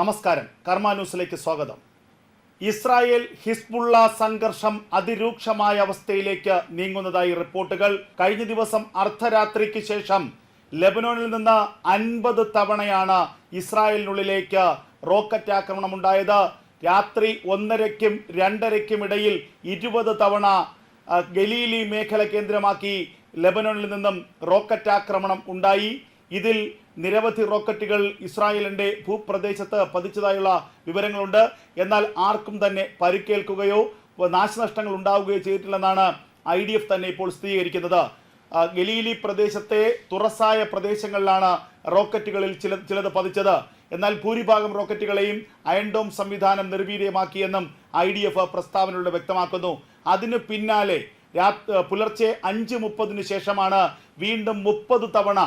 നമസ്കാരം. കർമ്മ ന്യൂസിലേക്ക് സ്വാഗതം. ഇസ്രായേൽ ഹിസ്ബുള്ള സംഘർഷം അതിരൂക്ഷമായ അവസ്ഥയിലേക്ക് നീങ്ങുന്നതായി റിപ്പോർട്ടുകൾ. കഴിഞ്ഞ ദിവസം അർദ്ധരാത്രിക്ക് ശേഷം ലെബനോനിൽ നിന്ന് അൻപത് തവണയാണ് ഇസ്രായേലിനുള്ളിലേക്ക് റോക്കറ്റ് ആക്രമണം ഉണ്ടായത് രാത്രി ഒന്നരയ്ക്കും രണ്ടരയ്ക്കും ഇടയിൽ ഇരുപത് തവണ ഗലീലി മേഖല കേന്ദ്രമാക്കി ലെബനോനിൽ നിന്നും റോക്കറ്റ് ആക്രമണം ഉണ്ടായി. ഇതിൽ നിരവധി റോക്കറ്റുകൾ ഇസ്രായേലിന്റെ ഭൂപ്രദേശത്ത് പതിച്ചതായുള്ള വിവരങ്ങളുണ്ട്. എന്നാൽ ആർക്കും തന്നെ പരിക്കേൽക്കുകയോ നാശനഷ്ടങ്ങൾ ഉണ്ടാവുകയോ ചെയ്തിട്ടില്ലെന്നാണ് ഐ ഡി എഫ് തന്നെ ഇപ്പോൾ സ്ഥിരീകരിക്കുന്നത്. ഗലീലി പ്രദേശത്തെ തുറസായ പ്രദേശങ്ങളിലാണ് റോക്കറ്റുകളിൽ ചില ചിലത് പതിച്ചത്. എന്നാൽ ഭൂരിഭാഗം റോക്കറ്റുകളെയും അയൺഡോം സംവിധാനം നിർവീര്യമാക്കിയെന്നും ഐ ഡി എഫ് പ്രസ്താവനയിലൂടെ വ്യക്തമാക്കുന്നു. അതിനു പിന്നാലെ പുലർച്ചെ അഞ്ച് മുപ്പതിന് ശേഷമാണ് വീണ്ടും മുപ്പത് തവണ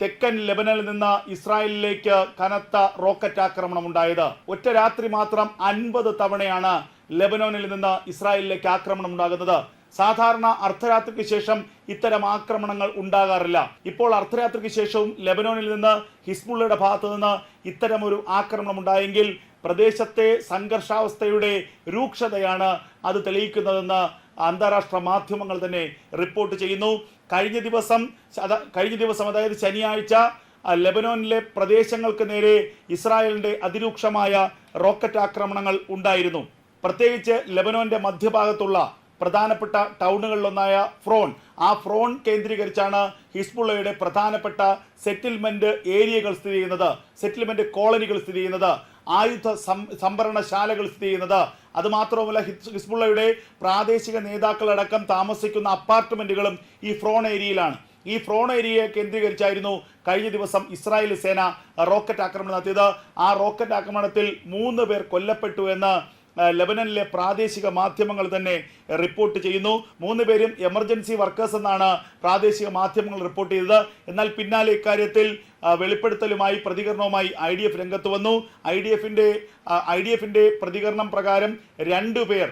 തെക്കൻ ലെബനനിൽ നിന്ന് ഇസ്രായേലിലേക്ക് കനത്ത റോക്കറ്റ് ആക്രമണം ഉണ്ടായത് ഒറ്റ രാത്രി മാത്രം അൻപത് തവണയാണ് ലെബനോനിൽ നിന്ന് ഇസ്രായേലിലേക്ക് ആക്രമണം ഉണ്ടാകുന്നത് സാധാരണ അർദ്ധരാത്രിക്ക് ശേഷം ഇത്തരം ആക്രമണങ്ങൾ ഉണ്ടാകാറില്ല. ഇപ്പോൾ അർദ്ധരാത്രിക്ക് ശേഷവും ലെബനോനിൽ നിന്ന് ഹിസ്ബുള്ളയുടെ ഭാഗത്തു നിന്ന് ഇത്തരം ഒരു ആക്രമണം ഉണ്ടായെങ്കിൽ പ്രദേശത്തെ സംഘർഷാവസ്ഥയുടെ രൂക്ഷതയാണ് അത് തെളിയിക്കുന്നതെന്ന് അന്താരാഷ്ട്ര മാധ്യമങ്ങൾ തന്നെ റിപ്പോർട്ട് ചെയ്യുന്നു. കഴിഞ്ഞ ദിവസം കഴിഞ്ഞ ദിവസം അതായത് ശനിയാഴ്ച ലെബനോനിലെ പ്രദേശങ്ങൾക്ക് നേരെ ഇസ്രായേലിന്റെ അതിരൂക്ഷമായ റോക്കറ്റ് ആക്രമണങ്ങൾ ഉണ്ടായിരുന്നു. പ്രത്യേകിച്ച് ലെബനോന്റെ മധ്യഭാഗത്തുള്ള പ്രധാനപ്പെട്ട ടൗണുകളിലൊന്നായ ഫ്രോൺ. ആ ഫ്രോൺ കേന്ദ്രീകരിച്ചാണ് ഹിസ്ബുള്ളയുടെ പ്രധാനപ്പെട്ട സെറ്റിൽമെന്റ് ഏരിയകൾ സ്ഥിതി ചെയ്യുന്നത് സെറ്റിൽമെന്റ് കോളനികൾ സ്ഥിതി ചെയ്യുന്നത്. ആയുധ സംഭരണശാലകൾ സ്ഥിതി ചെയ്യുന്നത്. അതുമാത്രവുമല്ല ഹിസ്ബുള്ളയുടെ പ്രാദേശിക നേതാക്കളടക്കം താമസിക്കുന്ന അപ്പാർട്ട്മെന്റുകളും ഈ ഫ്രോൺ ഏരിയയിലാണ്. ഈ ഫ്രോൺ ഏരിയയെ കേന്ദ്രീകരിച്ചായിരുന്നു കഴിഞ്ഞ ദിവസം ഇസ്രായേൽ സേന റോക്കറ്റ് ആക്രമണം നടത്തിയത്. ആ റോക്കറ്റ് ആക്രമണത്തിൽ മൂന്ന് പേർ കൊല്ലപ്പെട്ടു എന്ന് ലെബനനിലെ പ്രാദേശിക മാധ്യമങ്ങൾ തന്നെ റിപ്പോർട്ട് ചെയ്യുന്നു. മൂന്ന് പേരും എമർജൻസി വർക്കേഴ്സ് എന്നാണ് പ്രാദേശിക മാധ്യമങ്ങൾ റിപ്പോർട്ട് ചെയ്തത്. എന്നാൽ പിന്നാലെ ഇക്കാര്യത്തിൽ വെളിപ്പെടുത്തലുമായി പ്രതികരണവുമായി ഐ ഡി എഫ് രംഗത്ത് വന്നു. ഐ ഡി എഫിന്റെ ഐ ഡി എഫിന്റെ പ്രതികരണം പ്രകാരം രണ്ടു പേർ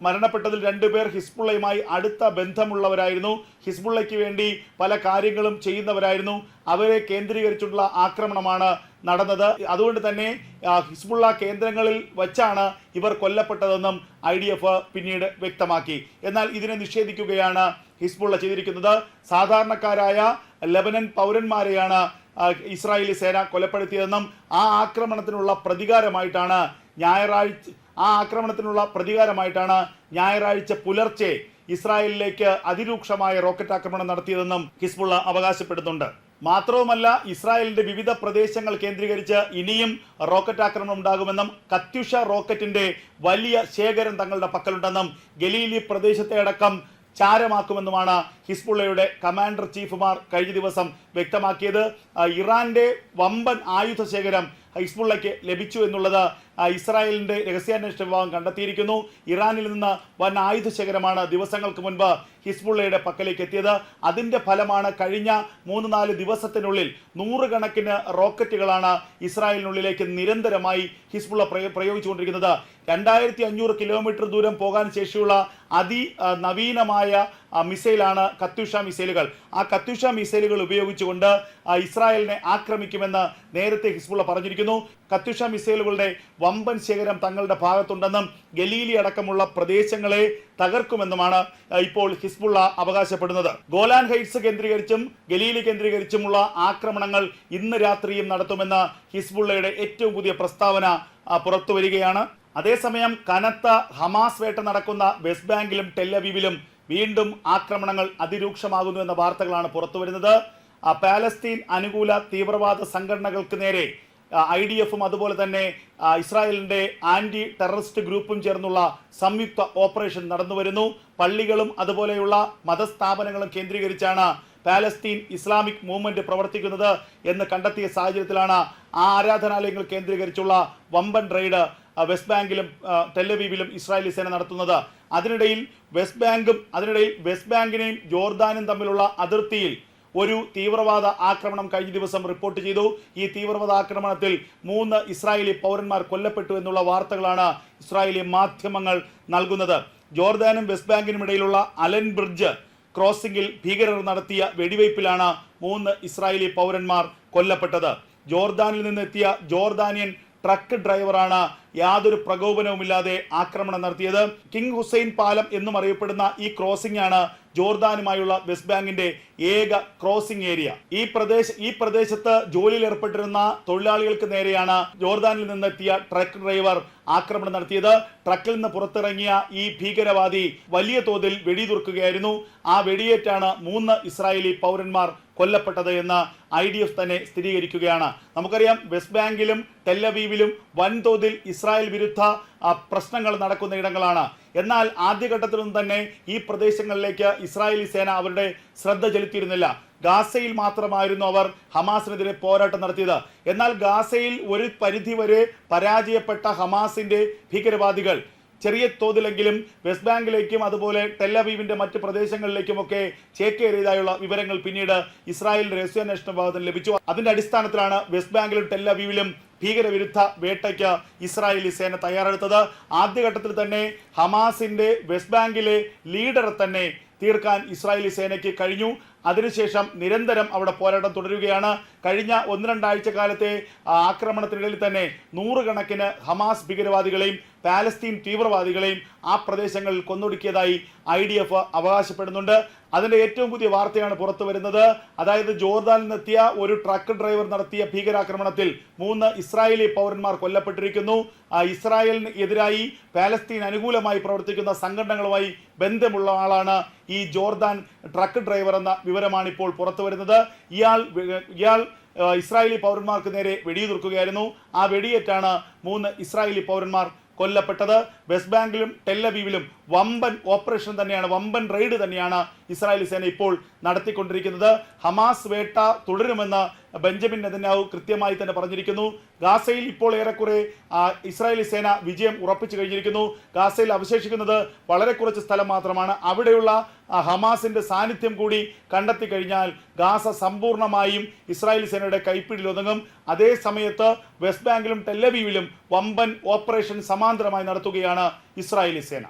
മരണപ്പെട്ടതിൽ രണ്ടുപേർ ഹിസ്ബുള്ളയുമായി അടുത്ത ബന്ധമുള്ളവരായിരുന്നു. ഹിസ്ബുള്ളയ്ക്ക് വേണ്ടി പല കാര്യങ്ങളും ചെയ്യുന്നവരായിരുന്നു. അവരെ കേന്ദ്രീകരിച്ചുള്ള ആക്രമണമാണ് നടന്നത്. അതുകൊണ്ട് തന്നെ ഹിസ്ബുള്ള കേന്ദ്രങ്ങളിൽ വച്ചാണ് ഇവർ കൊല്ലപ്പെട്ടതെന്നും ഐ ഡി എഫ് പിന്നീട് വ്യക്തമാക്കി. എന്നാൽ ഇതിനെ നിഷേധിക്കുകയാണ് ഹിസ്ബുള്ള ചെയ്തിരിക്കുന്നത്. സാധാരണക്കാരായ ലബനൻ പൗരന്മാരെയാണ് ഇസ്രായേലി സേന കൊലപ്പെടുത്തിയതെന്നും ആ ആക്രമണത്തിനുള്ള പ്രതികാരമായിട്ടാണ് ഞായറാഴ്ച ആ ആക്രമണത്തിനുള്ള പ്രതികാരമായിട്ടാണ് ഞായറാഴ്ച പുലർച്ചെ ഇസ്രായേലിലേക്ക് അതിരൂക്ഷമായ റോക്കറ്റ് ആക്രമണം നടത്തിയതെന്നും ഹിസ്ബുള്ള അവകാശപ്പെടുന്നുണ്ട്. മാത്രവുമല്ല ഇസ്രായേലിന്റെ വിവിധ പ്രദേശങ്ങൾ കേന്ദ്രീകരിച്ച് ഇനിയും റോക്കറ്റ് ആക്രമണം ഉണ്ടാകുമെന്നും കത്യുഷ റോക്കറ്റിന്റെ വലിയ ശേഖരം തങ്ങളുടെ പക്കലുണ്ടെന്നും ഗലീലി പ്രദേശത്തെ അടക്കം ചാരമാക്കുമെന്നുമാണ് ഹിസ്ബുള്ളയുടെ കമാൻഡർ ചീഫുമാർ കഴിഞ്ഞ ദിവസം വ്യക്തമാക്കിയത്. ഇറാന്റെ വമ്പൻ ആയുധ ശേഖരം ഹിസ്ബുള്ളയ്ക്ക് ലഭിച്ചു എന്നുള്ളത് ഇസ്രായേലിന്റെ രഹസ്യാന്വേഷണ വിഭാഗം കണ്ടെത്തിയിരിക്കുന്നു. ഇറാനിൽ നിന്ന് വൻ ആയുധ ശേഖരമാണ് ദിവസങ്ങൾക്ക് മുൻപ് ഹിസ്ബുള്ളയുടെ പക്കലേക്ക് എത്തിയത്. അതിന്റെ ഫലമാണ് കഴിഞ്ഞ മൂന്ന് നാല് ദിവസത്തിനുള്ളിൽ നൂറുകണക്കിന് റോക്കറ്റുകളാണ് ഇസ്രായേലിനുള്ളിലേക്ക് നിരന്തരമായി ഹിസ്ബുള്ള പ്രയോ- പ്രയോഗിച്ചുകൊണ്ടിരിക്കുന്നത്. രണ്ടായിരത്തി അഞ്ഞൂറ് കിലോമീറ്റർ ദൂരം പോകാൻ ശേഷിയുള്ള അതി നവീനമായ മിസൈലാണ് കത്യൂഷ മിസൈലുകൾ. ആ കത്യൂഷ മിസൈലുകൾ ഉപയോഗിച്ചുകൊണ്ട് ഇസ്രായേലിനെ ആക്രമിക്കുമെന്ന് നേരത്തെ ഹിസ്ബുള്ള പറഞ്ഞിരിക്കുന്നു. കത്യുഷ മിസൈലുകളുടെ വമ്പൻ ശേഖരം തങ്ങളുടെ ഭാഗത്തുണ്ടെന്നും ഗലീലി അടക്കമുള്ള പ്രദേശങ്ങളെ തകർക്കുമെന്നുമാണ് ഇപ്പോൾ ഹിസ്ബുള്ള അവകാശപ്പെടുന്നത്. ഗോലാൻ ഹൈറ്റ്സ് കേന്ദ്രീകരിച്ചും ഗലീലി കേന്ദ്രീകരിച്ചുമുള്ള ആക്രമണങ്ങൾ ഇന്ന് രാത്രിയും നടത്തുമെന്ന് ഹിസ്ബുള്ളയുടെ ഏറ്റവും പുതിയ പ്രസ്താവന പുറത്തുവരികയാണ്. പുറത്തു വരികയാണ് അതേസമയം കനത്ത ഹമാസ് വേട്ട നടക്കുന്ന വെസ്റ്റ് ബാങ്കിലും ടെല്ലവീവിലും വീണ്ടും ആക്രമണങ്ങൾ അതിരൂക്ഷമാകുന്നു എന്ന വാർത്തകളാണ് പുറത്തു വരുന്നത് ആ, പാലസ്തീൻ അനുകൂല തീവ്രവാദ സംഘടനകൾക്ക് നേരെ ഐ ഡി എഫും അതുപോലെ തന്നെ ഇസ്രായേലിന്റെ ആന്റി ടെററിസ്റ്റ് ഗ്രൂപ്പും ചേർന്നുള്ള സംയുക്ത ഓപ്പറേഷൻ നടന്നുവരുന്നു പള്ളികളും അതുപോലെയുള്ള മതസ്ഥാപനങ്ങളും കേന്ദ്രീകരിച്ചാണ് പാലസ്തീൻ ഇസ്ലാമിക് മൂവ്മെന്റ് പ്രവർത്തിക്കുന്നത് എന്ന് കണ്ടെത്തിയ സാഹചര്യത്തിലാണ് ആ ആരാധനാലയങ്ങൾ കേന്ദ്രീകരിച്ചുള്ള വമ്പൻ റെയ്ഡ് വെസ്റ്റ് ബാങ്കിലും ടെല്ലവീവിലും ഇസ്രായേലി സേന നടത്തുന്നത്. അതിനിടയിൽ വെസ്റ്റ് ബാങ്കും അതിനിടയിൽ വെസ്റ്റ് ബാങ്കിനെയും ജോർദാനും തമ്മിലുള്ള അതിർത്തിയിൽ ഒരു തീവ്രവാദ ആക്രമണം കഴിഞ്ഞ ദിവസം റിപ്പോർട്ട് ചെയ്തു. ഈ തീവ്രവാദ ആക്രമണത്തിൽ മൂന്ന് ഇസ്രായേലി പൗരന്മാർ കൊല്ലപ്പെട്ടു എന്നുള്ള വാർത്തകളാണ് ഇസ്രായേലി മാധ്യമങ്ങൾ നൽകുന്നത്. ജോർദാനും വെസ്റ്റ് ബാങ്കിനും ഇടയിലുള്ള അലൻ ബ്രിഡ്ജ് ക്രോസിംഗിൽ ഭീകരർ നടത്തിയ വെടിവയ്പിലാണ് മൂന്ന് ഇസ്രായേലി പൗരന്മാർ കൊല്ലപ്പെട്ടത്. ജോർദാനിൽ നിന്നെത്തിയ ജോർദാനിയൻ ട്രക്ക് ഡ്രൈവറാണ് യാതൊരു പ്രകോപനവുമില്ലാതെ ആക്രമണം നടത്തിയത്. കിങ് ഹുസൈൻ പാലം എന്നും അറിയപ്പെടുന്ന ഈ ക്രോസിംഗ് ആണ് ജോർദാനുമായുള്ള വെസ്റ്റ് ബാങ്കിന്റെ ഏക ക്രോസിംഗ് ഏരിയ. ഈ പ്രദേശ ഈ പ്രദേശത്ത് ജോലിയിൽ ഏർപ്പെട്ടിരുന്ന തൊഴിലാളികൾക്ക് നേരെയാണ് ജോർദാനിൽ നിന്നെത്തിയ ട്രക്ക് ഡ്രൈവർ ആക്രമണം നടത്തിയത്. ട്രക്കിൽ നിന്ന് പുറത്തിറങ്ങിയ ഈ ഭീകരവാദി വലിയ തോതിൽ വെടിതുർക്കുകയായിരുന്നു ആ വെടിയേറ്റാണ് മൂന്ന് ഇസ്രായേലി പൗരന്മാർ കൊല്ലപ്പെട്ടത് എന്ന് ഐ ഡി എഫ് തന്നെ സ്ഥിരീകരിക്കുകയാണ്. നമുക്കറിയാം വെസ്റ്റ് ബാങ്കിലും തെല്ലബീവിലും വൻതോതിൽ ഇസ്രായേൽ വിരുദ്ധ പ്രശ്നങ്ങൾ നടക്കുന്ന ഇടങ്ങളാണ്. എന്നാൽ ആദ്യഘട്ടത്തിൽ നിന്ന് തന്നെ ഈ പ്രദേശങ്ങളിലേക്ക് ഇസ്രായേലി സേന അവരുടെ ശ്രദ്ധ ചെലുത്തിയിരുന്നില്ല. ഗാസയിൽ മാത്രമായിരുന്നു അവർ ഹമാസിനെതിരെ പോരാട്ടം നടത്തിയത്. എന്നാൽ ഗാസയിൽ ഒരു പരിധിവരെ പരാജയപ്പെട്ട ഹമാസിന്റെ ഭീകരവാദികൾ ചെറിയ തോതിലെങ്കിലും വെസ്റ്റ് ബാങ്കിലേക്കും അതുപോലെ ടെല്ലവീവിന്റെ മറ്റ് പ്രദേശങ്ങളിലേക്കുമൊക്കെ ചേക്കേറിയതായുള്ള വിവരങ്ങൾ പിന്നീട് ഇസ്രായേലിന്റെ രഹസ്യാന്വേഷണ വിഭാഗത്തിന് ലഭിച്ചു. അതിന്റെ അടിസ്ഥാനത്തിലാണ് വെസ്റ്റ് ബാങ്കിലും ടെല്ലവീവിലും ഭീകരവിരുദ്ധ വേട്ടയ്ക്ക് ഇസ്രായേലി സേന തയ്യാറെടുത്തത്. ആദ്യഘട്ടത്തിൽ തന്നെ ഹമാസിന്റെ വെസ്റ്റ് ബാങ്കിലെ ലീഡർ തന്നെ തീർക്കാൻ ഇസ്രായേലി സേനയ്ക്ക് കഴിഞ്ഞു. അതിനുശേഷം നിരന്തരം അവിടെ പോരാട്ടം തുടരുകയാണ്. കഴിഞ്ഞ ഒന്ന് രണ്ടാഴ്ച കാലത്തെ ആക്രമണത്തിനിടയിൽ തന്നെ നൂറുകണക്കിന് ഹമാസ് ഭീകരവാദികളെയും പാലസ്തീൻ തീവ്രവാദികളെയും ആ പ്രദേശങ്ങളിൽ കൊന്നൊടുക്കിയതായി ഐ ഡി എഫ് അവകാശപ്പെടുന്നുണ്ട്. അതിന്റെ ഏറ്റവും പുതിയ വാർത്തയാണ് പുറത്തു വരുന്നത്. അതായത് ജോർദാനിൽ നിന്നെത്തിയ ഒരു ട്രക്ക് ഡ്രൈവർ നടത്തിയ ഭീകരാക്രമണത്തിൽ മൂന്ന് ഇസ്രായേലി പൗരന്മാർ കൊല്ലപ്പെട്ടിരിക്കുന്നു. ഇസ്രായേലിന് എതിരായി പാലസ്തീൻ അനുകൂലമായി പ്രവർത്തിക്കുന്ന സംഘടനകളുമായി ബന്ധമുള്ള ആളാണ് ഈ ജോർദാൻ ട്രക്ക് ഡ്രൈവർ എന്ന വിവരമാണ് ഇപ്പോൾ പുറത്തു വരുന്നത്. ഇയാൾ ഇയാൾ ഇസ്രായേലി പൗരന്മാർക്ക് നേരെ വെടിയുതിർക്കുകയായിരുന്നു. ആ വെടിയേറ്റാണ് മൂന്ന് ഇസ്രായേലി പൗരന്മാർ കൊല്ലപ്പെട്ടത്. വെസ്റ്റ് ബാങ്കിലും ടെല്ലബീവിലും വമ്പൻ ഓപ്പറേഷൻ തന്നെയാണ് വമ്പൻ റെയ്ഡ് തന്നെയാണ് ഇസ്രായേലി സേന ഇപ്പോൾ നടത്തിക്കൊണ്ടിരിക്കുന്നത്. ഹമാസ് വേട്ട തുടരുമെന്ന് ബെഞ്ചമിൻ നെതന്യാഹു കൃത്യമായി തന്നെ പറഞ്ഞിരിക്കുന്നു. ഗാസയിൽ ഇപ്പോൾ ഏറെക്കുറെ ഇസ്രായേലി സേന വിജയം ഉറപ്പിച്ചു കഴിഞ്ഞിരിക്കുന്നു. ഗാസയിൽ അവശേഷിക്കുന്നത് വളരെ കുറച്ച് സ്ഥലം മാത്രമാണ്. അവിടെയുള്ള ഹമാസിന്റെ സാന്നിധ്യം കൂടി കണ്ടെത്തി കഴിഞ്ഞാൽ ഗാസ സമ്പൂർണമായും ഇസ്രായേലി സേനയുടെ കൈപ്പിടിയിൽ ഒതുങ്ങും. അതേ സമയത്ത് വെസ്റ്റ് ബാങ്കിലും ടെല്ലവീവിലും വമ്പൻ ഓപ്പറേഷൻ സമാന്തരമായി നടത്തുകയാണ് ഇസ്രായേലി സേന.